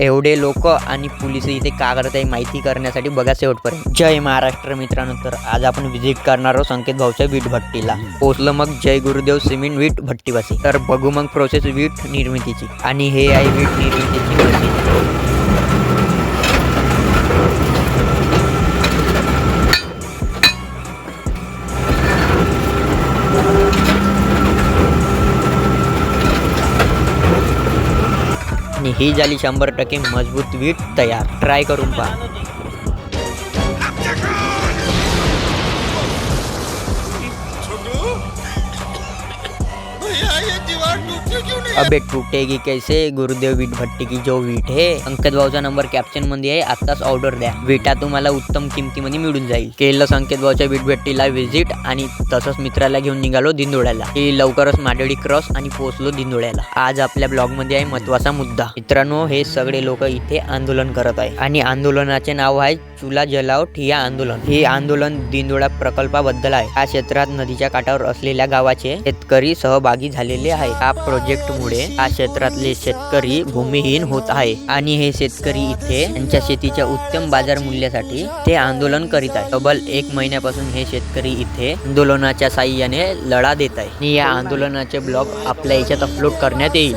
एवढे लोक आणि पोलीस इथे का करत आहे माहिती करण्यासाठी बघा शेवटपर्यंत. जय महाराष्ट्र मित्रांनो तर आज आपण व्हिजिट करणार आहोत संकेत भाऊच्या वीट भट्टीला. पोहोचलं मग जय गुरुदेव सिमेंट वीट भट्टीवासी तर बघू मग प्रोसेस वीट निर्मितीची. आणि हे आहे वीट निर्मितीची आणि ही झाली शंभर टक्के मजबूत वीट तयार. ट्राय करून पहा. ये दीवार अबे टूटेगी कैसे? गुरुदेव वीट भट्टी की जो वीट आहे अंकित भाऊचा नंबर कॅप्शनमध्ये आहे आताच ऑर्डर द्या. विटा तुम्हाला उत्तम किमतीमध्ये मिळून जाईल. केलं संकेत भाऊच्या वीट भट्टीला व्हिजिट आणि तसंच मित्राला घेऊन निघालो दिंडोळ्याला. की लवकरच माडळी क्रॉस आणि पोहोचलो दिंडोळ्याला. आज आपल्या ब्लॉगमध्ये आहे महत्त्वाचा मुद्दा. मित्रांनो हे सगळे लोक इथे आंदोलन करत आहे आणि आंदोलनाचे नाव आहे चुला जलाव ठिया आंदोलन. हे आंदोलन दिंडोळा प्रकल्पाबद्दल आहे. या क्षेत्रात नदीच्या काठावर असलेल्या गावाचे शेतकरी सहभागी झालेले आहे. या प्रोजेक्ट मुळे या क्षेत्रातले शेतकरी भूमिहीन होत आहे आणि हे शेतकरी इथे त्यांच्या शेतीच्या उत्तम बाजार मूल्यासाठी ते आंदोलन करीत आहे. तब्बल एक महिन्यापासून हे शेतकरी इथे आंदोलनाच्या साह्याने लढा देत आहे. आणि या आंदोलनाचे ब्लॉग आपल्या याच्यात अपलोड करण्यात येईल.